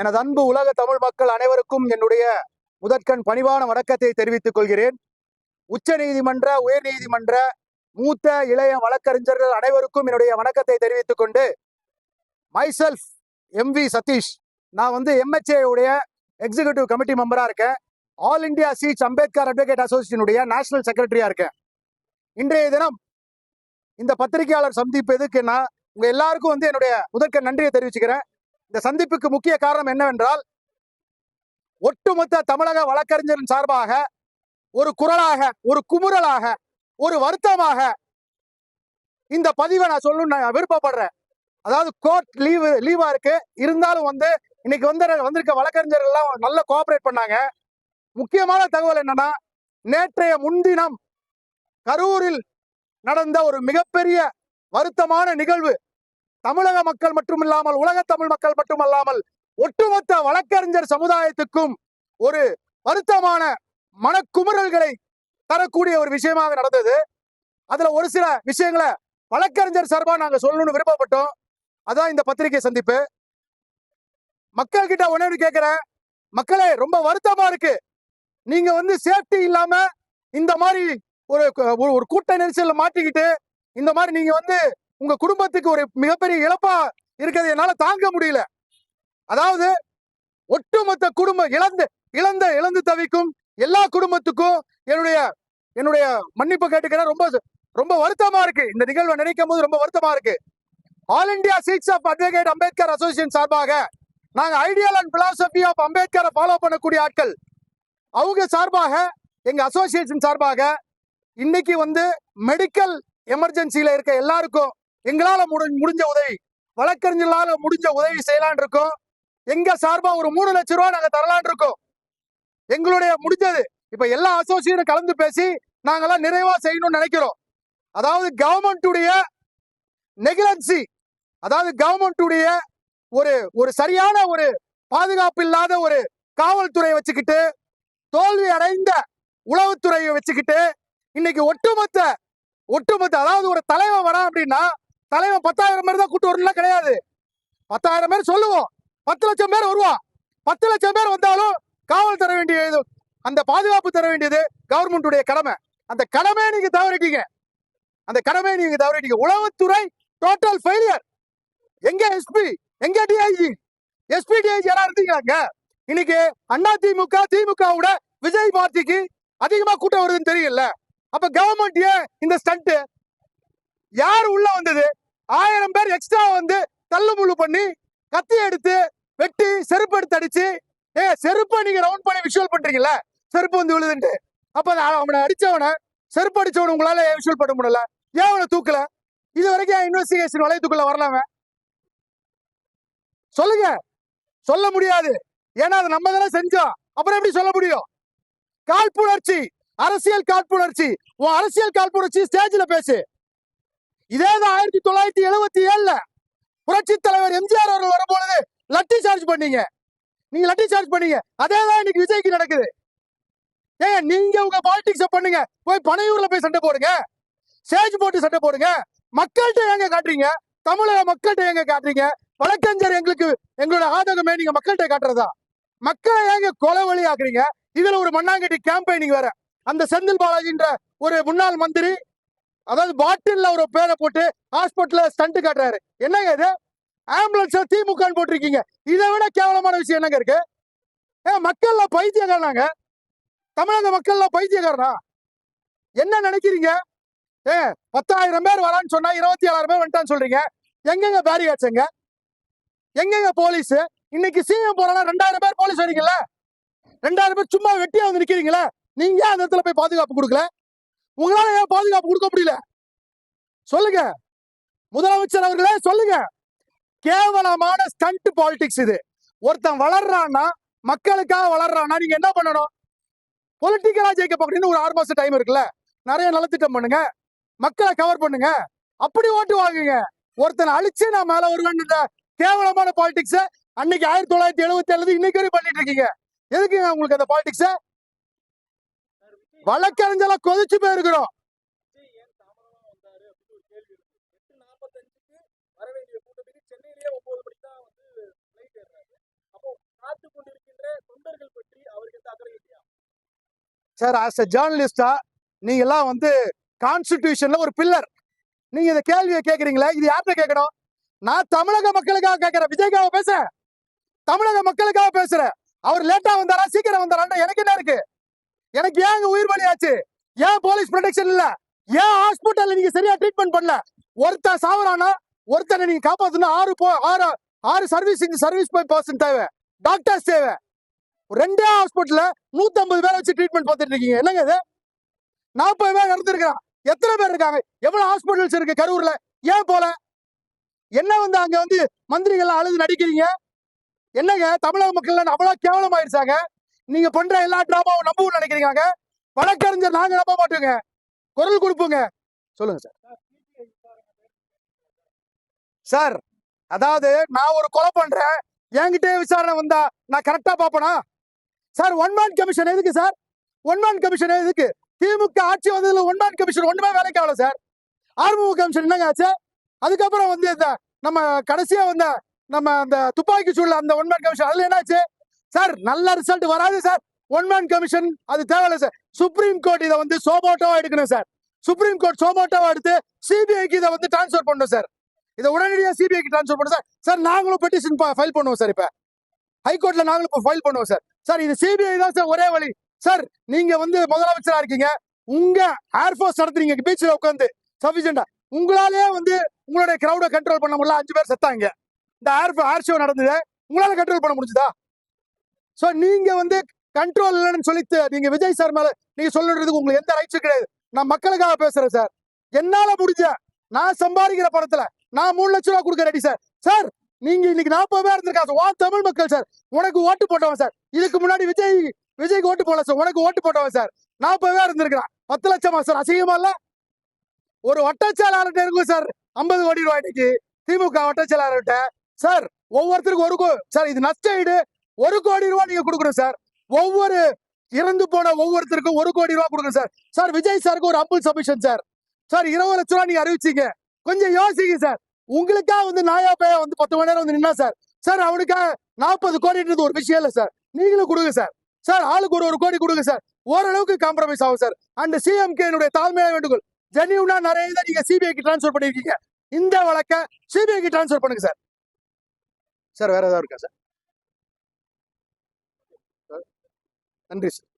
எனது அன்பு உலக தமிழ் மக்கள் அனைவருக்கும் என்னுடைய முதற்கண் பணிவான வணக்கத்தை தெரிவித்துக் கொள்கிறேன். உச்ச நீதிமன்ற உயர் நீதிமன்ற மூத்த இளைய வழக்கறிஞர்கள் அனைவருக்கும் என்னுடைய வணக்கத்தை தெரிவித்துக் கொண்டு மைசெல்ஃப் எம் வி சதீஷ். நான் வந்து எம்ஹெச்ஏ எக்ஸிகியூட்டிவ் கமிட்டி மெம்பராக இருக்கேன். ஆல் இந்தியா சீச் அம்பேத்கர் அட்வொகேட் அசோசியேஷனுடைய நேஷனல் செக்ரட்டரியா இருக்கேன். இன்றைய தினம் இந்த பத்திரிகையாளர் சந்திப்பு எதுக்குன்னா உங்க எல்லாருக்கும் வந்து என்னுடைய முதற்க நன்றியை தெரிவிச்சுக்கிறேன். இந்த சந்திப்புக்கு முக்கிய காரணம் என்னவென்றால் ஒட்டுமொத்த தமிழக வழக்கறிஞரின் சார்பாக ஒரு குரலாக ஒரு குமுறலாக ஒரு வருத்தமாக இந்த பதிவை நான் சொல்லணும்னு நான் விருப்பப்படுறேன். அதாவது கோர்ட் லீவு லீவா இருக்கு. இருந்தாலும் வந்து இன்னைக்கு வந்து வந்திருக்க வழக்கறிஞர்கள் எல்லாம் நல்ல கோஆபரேட் பண்ணாங்க. முக்கியமான தகவல் என்னன்னா நேற்றைய முன்தினம் கரூரில் நடந்த ஒரு மிகப்பெரிய வருத்தமான நிகழ்வு தமிழக மக்கள் மட்டுமில்லாமல் உலக தமிழ் மக்கள் மட்டுமல்லாமல் ஒட்டுமொத்த வழக்கறிஞர் சமுதாயத்துக்கும் ஒரு வருத்தமான மனக்குமுறல்களை தரக்கூடிய ஒரு விஷயமாக நடந்தது. அதுல ஒரு சில விஷயங்களை வழக்கறிஞர் சார்பா நாங்க சொல்லணும்னு விருப்பப்பட்டோம். அதான் இந்த பத்திரிகை சந்திப்பு. மக்கள் கிட்ட உணவு கேட்கிறேன். மக்களே ரொம்ப வருத்தமா இருக்கு. நீங்க வந்து சேஃப்டி இல்லாம இந்த மாதிரி ஒரு ஒரு- ஒரு கூட்ட நெரிசல்ல மாட்டிக்கிட்டு இந்த மாதிரி நீங்க வந்து உங்க குடும்பத்துக்கு ஒரு மிகப்பெரிய இழப்பா இருக்கிறது என்னால தாங்க முடியல. அதாவது ஒட்டுமொத்த குடும்பம் இழந்து இழந்த இழந்து தவிக்கும் எல்லா குடும்பத்துக்கும் என்னுடைய என்னுடைய மன்னிப்பு கேட்டுக்கிறேன். ரொம்ப ரொம்ப வருத்தமா இருக்கு. இந்த நிகழ்வை நினைக்கும் போது ரொம்ப வருத்தமா இருக்கு. ஆல் இந்தியா சீட்ஸ் ஆஃப் அட்வொகேட் அம்பேத்கர் அசோசியேஷன் சார்பாக நாங்க ஐடியல் அண்ட் பிலாசபி ஆஃப் அம்பேத்கரை ஃபாலோ பண்ணக்கூடிய ஆட்கள். அவங்க சார்பாக எங்க அசோசியேஷன் சார்பாக இன்னைக்கு வந்து மெடிக்கல் எமர்ஜென்சியில இருக்க எல்லாருக்கும் எங்களால முடி- முடிஞ்ச உதவி வழக்கறிஞர்களால முடிஞ்ச உதவி செய்யலான் இருக்கோம். எங்க சார்பா ஒரு மூணு லட்சம் ரூபாய் நாங்க தரலான் இருக்கோம். எங்களுடைய முடிஞ்சது. இப்ப எல்லா அசோசியேஷனும் கலந்து பேசி நாங்கெல்லாம் நிறைவா செய்யணும்னு நினைக்கிறோம். அதாவது கவர்மெண்ட்டுடைய நெகிலன்சி அதாவது கவர்மெண்ட்டுடைய ஒரு ஒரு சரியான ஒரு பாதுகாப்பு இல்லாத ஒரு காவல்துறை வச்சுக்கிட்டு தோல்வி அடைந்த உளவுத்துறையை வச்சுக்கிட்டு இன்னைக்கு ஒட்டுமொத்த ஒட்டுமொத்த அதாவது ஒரு தலைவன் வரான் அப்படின்னா தலைவன் பத்தாயிரம் பேர் தான் கூட்டு வரணும்லாம் கிடையாது. பத்தாயிரம் பேர் சொல்லுவோம். பத்து லட்சம் பேர் வருவான் பத்து லட்சம் பேர் வந்தாலும் காவல் தர வேண்டியது அந்த பாதுகாப்பு தர வேண்டியது கவர்மெண்ட்டுடைய கடமை. அந்த கடமையை நீங்க தவறிட்டீங்க. அந்த கடமையை நீங்க தவறிட்டீங்க. உளவுத்துறை டோட்டல் ஃபெயிலியர் எங்க எஸ்பி எங்க டிஐஜி எஸ்பி டிஐஜி யாரா இருந்தீங்களாங்க இன்னைக்கு அண்ணா திமுக திமுகவோட விஜய் பார்ட்டிக்கு அதிகமா கூட்டம் வருதுன்னு தெரியல அப்ப கவர்மெண்ட் ஏன் இந்த ஸ்டண்ட் யார் உள்ள வந்தது? ஆயிரம் பேர் எக்ஸ்ட்ரா வந்து தள்ளுமுள்ளு பண்ணி கத்தி எடுத்து வெட்டி செருப்பு எடுத்து அடிச்சு ஏ செருப்பை நீங்க ரவுண்ட் பண்ணி விஷுவல் பண்றீங்கல்ல? செருப்பு வந்து விழுதுன்ட்டு. அப்ப அவனை அடிச்சவனை செருப்பு அடிச்சவனை உங்களால விஷுவல் பண்ண முடியல? ஏன் அவனை தூக்கல? இது வரைக்கும் இன்வெஸ்டிகேஷன் வளையத்துக்குள்ள வரலாம? சொல்லுங்க. சொல்ல முடியாது. ஏன்னா அதை நம்ம தானே செஞ்சோம். அப்புறம் எப்படி சொல்ல முடியும்? காழ்ப்புணர்ச்சி. அரசியல் காழ்ப்புணர்ச்சி. உன் அரசியல் காழ்ப்புணர்ச்சி ஸ்டேஜ்ல பேசு. இதே தான் ஆயிரத்தி தொள்ளாயிரத்தி எழுபத்தி ஏழுல புரட்சி தலைவர் எம்ஜிஆர் அவர்கள் வரும்பொழுது லட்டி சார்ஜ் பண்ணீங்க. நீங்க லட்டி சார்ஜ் பண்ணீங்க. அதே தான் இன்னைக்கு விஜய்க்கு நடக்குது. ஏங்க நீங்க உங்க பாலிடிக்ஸ் பண்ணுங்க. போய் பனையூர்ல போய் சண்டை போடுங்க. சேஜ் போட்டு சண்டை போடுங்க. மக்கள்கிட்ட ஏங்க காட்டுறீங்க? தமிழக மக்கள்கிட்ட ஏங்க காட்டுறீங்க? வழக்கறிஞர் எங்களுக்கு எங்களோட ஆதகமே நீங்க மக்கள்கிட்ட காட்டுறதா? மக்களை ஏங்க கொலை வழி ஆக்குறீங்க இதுல ஒரு மண்ணாங்கட்டி கேம்பெயினிங் வேற. அந்த செந்தில் பாலாஜின்ற ஒரு முன்னாள் மந்திரி அதாவது பாட்டில் ஒரு பேரை போட்டு ஹாஸ்பிட்டல்ல ஸ்டண்ட் காட்டுறாரு. என்னங்க இது? ஆம்புலன்ஸ் திமுக போட்டிருக்கீங்க. இதை விட கேவலமான விஷயம் என்னங்க இருக்கு? ஏ மக்கள்ல பைத்தியக்காரனாங்க. தமிழக மக்கள்ல பைத்தியக்காரனா? என்ன நினைக்கிறீங்க? ஏ பத்தாயிரம் பேர் வரான்னு சொன்னா இருபத்தி ஏழாயிரம் பேர் வந்துட்டான்னு சொல்றீங்க. எங்கெங்க பேரி எங்க எங்கெங்க போலீஸ் இன்னைக்கு சிஎம் போறானா ரெண்டாயிரம் பேர் போலீஸ் வரீங்கல்ல ரெண்டாயிரம் பேர் சும்மா வெட்டியா வந்து நிக்கிறீங்களா? நீங்க அந்த இடத்துல போய் பாதுகாப்பு கொடுக்கல? உங்களால ஏன் பாதுகாப்பு கொடுக்க முடியல? சொல்லுங்க. முதலமைச்சர் அவர்களே சொல்லுங்க. கேவலமான ஸ்டண்ட் பாலிடிக்ஸ் இது. ஒருத்தன் வளர்றான்னா மக்களுக்காக வளர்றான்னா நீங்க என்ன பண்ணணும்? பொலிட்டிக்கலா ஜெயிக்க பார்க்கணும்னு ஒரு ஆறு மாசம் டைம் இருக்குல்ல? நிறைய நலத்திட்டம் பண்ணுங்க. மக்களை கவர் பண்ணுங்க. அப்படி ஓட்டு வாங்குங்க. ஒருத்தனை அழிச்சு நான் மேல வருவேன் கேவலமான பாலிடிக்ஸ் அன்னைக்கு ஆயிரத்தி தொள்ளாயிரத்தி எழுபத்தி ஏழு இன்னைக்கு வரையும் பண்ணிட்டு இருக்கீங்க. எதுக்குங்க உங்களுக்கு அந்த பாலிடிக்ஸ் வழக்கறிஞர்களை கொதிச்சு போயிருக்கிறோம். சார் ஆஸ் அ ஜேர்னலிஸ்டா நீங்கெல்லாம் வந்து கான்ஸ்டிடியூஷன்ல ஒரு பில்லர் நீங்க இந்த கேள்வியை கேட்குறீங்களா? இது யார்கிட்ட கேட்கணும்? நான் தமிழக மக்களுக்காக கேட்கிறேன். விஜய்க்காக பேசுறேன். தமிழக மக்களுக்காக பேசுறேன். அவர் லேட்டா வந்தாரா? சீக்கிரம் வந்தாரான்னு எனக்கு என்ன இருக்கு? எனக்கு ஏன் உயிர் பலி ஆச்சு? ஏன் போலீஸ் ப்ரொடெக்ஷன் இல்ல? ஏன் ஹாஸ்பிட்டல்ல நீங்க சரியா ட்ரீட்மெண்ட் பண்ணல? ஒருத்தன் சாவரானா ஒருத்தனை நீங்க காப்பாத்தணும் ஆறு போ ஆறு ஆறு சர்வீஸ் இந்த சர்வீஸ் பர்சன் தேவை. டாக்டர்ஸ் தேவை. ரெண்டே ஹாஸ்பிட்டல்ல நூத்தம்பது பேரை வச்சு ட்ரீட்மெண்ட் பார்த்துட்டு இருக்கீங்க. என்னங்க இது? நாற்பது பேர் இறந்துருக்கான் எத்தனை பேர் இருக்காங்க? எவ்வளவு ஹாஸ்பிட்டல்ஸ் இருக்கு கரூர்ல? ஏன் போல? என்ன வந்து அங்க வந்து மந்திரிகள் அழுது நடிக்கிறீங்க? என்னங்க? தமிழக மக்கள் அவ்வளவு கேவலமாயிருச்சாங்க? நீங்க பண்ற எல்லா டிராமாவும் நம்பவும் நினைக்கிறீங்க வழக்கறிஞர் நாங்க நம்ப மாட்டோங்க. குரல் கொடுப்போங்க. சொல்லுங்க சார் சார் அதாவது நான் ஒரு கொலை பண்றேன். என்கிட்டே விசாரணை வந்தா நான் கரெக்டா பாப்பனா சார் ஒன் மேன் கமிஷன் எதுக்கு சார் ஒன் மேன் கமிஷன் எதுக்கு? திமுக ஆட்சி வந்ததுல ஒன் மேன் கமிஷன் ஒண்ணுமே வேலைக்கு ஆகல சார் ஆர்முக கமிஷன் என்னங்க ஆச்சு? அதுக்கப்புறம் வந்து இந்த நம்ம கடைசியா வந்த நம்ம அந்த துப்பாக்கி சூழல் அந்த ஒன் மேன் கமிஷன் அதுல என்னாச்சு? சார் நல்ல ரிசல்ட் வராது சார். ஒன் மேன் கமிஷன் அது தேவையில்ல சார். சுப்ரீம் கோர்ட் இதை வந்து சோமோட்டோவா எடுக்கணும் சார். சுப்ரீம் கோர்ட் சோமோட்டோவா எடுத்து சிபிஐக்கு இதை வந்து டிரான்ஸ்ஃபர் பண்ணணும் சார். இதை உடனடியாக சிபிஐக்கு டிரான்ஸ்ஃபர் பண்ணும் சார். சார் நாங்களும் பெட்டிஷன் ஃபைல் பண்ணுவோம் சார் இப்போ. ஹைகோர்ட்ல நாங்களும் இப்போ ஃபைல் பண்ணுவோம் சார். சார் இது சிபிஐ தான் சார் ஒரே வழி. சார் நீங்க வந்து முதலமைச்சரா இருக்கீங்க. உங்க ஏர்ஃபோர்ஸ் நடத்துறீங்க. பீச்சில் உட்காந்து சஃபிஷியண்டா உங்களாலே வந்து உங்களுடைய கிரௌடை கண்ட்ரோல் பண்ண முடியல. அஞ்சு பேர் செத்தாங்க. இந்த ஏர் ஏர் ஷோ நடந்தது உங்களால கண்ட்ரோல் பண்ண முடிஞ்சுதா? ஸோ நீங்க வந்து கண்ட்ரோல் இல்லைன்னு சொல்லி நீங்க விஜய் சார் மேல நீங்க சொல்லுறதுக்கு உங்களுக்கு எந்த ரைட்ஸும் கிடையாது. நான் மக்களுக்காக பேசுறேன் சார் என்னால முடிஞ்ச நான் சம்பாதிக்கிற படத்துல நான் மூணு லட்சம் ரூபா கொடுக்க ரெடி சார் சார் நீங்க இன்னைக்கு நாற்பது பேர் இருந்திருக்காங்க வா தமிழ் மக்கள் சார் உனக்கு ஓட்டு போட்டவன் சார் இதுக்கு முன்னாடி விஜய் விஜய்க்கு ஓட்டு போடல சார் உனக்கு ஓட்டு போட்டவன் சார் நாற்பது பேர் இருந்திருக்கிறான். பத்து லட்சமா சார் அசிங்கமா இல்ல? ஒரு வட்டச்செயலாளர்கிட்ட இருக்கும் சார் ஐம்பது கோடி ரூபாய் இன்னைக்கு. திமுக வட்டச்செயலாளர்கிட்ட சார் ஒவ்வொருத்தருக்கும் ஒரு சார் இது நஷ்ட ஈடு. ஒரு கோடி ரூபாய் நீங்க கொடுக்கணும் சார். ஒவ்வொரு இறந்து போன ஒவ்வொருத்தருக்கும் ஒரு கோடி ரூபாய் கொடுக்கணும் சார். சார் விஜய் சாருக்கு ஒரு அம்புல் சபிஷன் சார். சார் இருபது லட்ச ரூபாய் நீங்க அறிவிச்சீங்க. கொஞ்சம் யோசிங்க சார். உங்களுக்கா வந்து நாயா வந்து பத்து மணி நேரம் வந்து நின்னா சார். சார் அவனுக்காக நாற்பது கோடின்றது ஒரு விஷயம் இல்ல சார். நீங்களும் கொடுங்க சார். சார் ஆளுக்கு ஒரு ஒரு கோடி கொடுங்க சார். ஓரளவுக்கு காம்ப்ரமைஸ் ஆகும் சார். அண்ட் சிஎம்கே தாழ்மையான வேண்டுகோள். ஜெனியூனா நிறைய இதை நீங்க சிபிஐக்கு ட்ரான்ஸ்ஃபர் பண்ணிருக்கீங்க இந்த வழக்க சிபிஐக்கு ட்ரான்ஸ்ஃபர் பண்ணுங்க சார். சார் வேற ஏதாவது இருக்கா சார்? நன்றி சார்.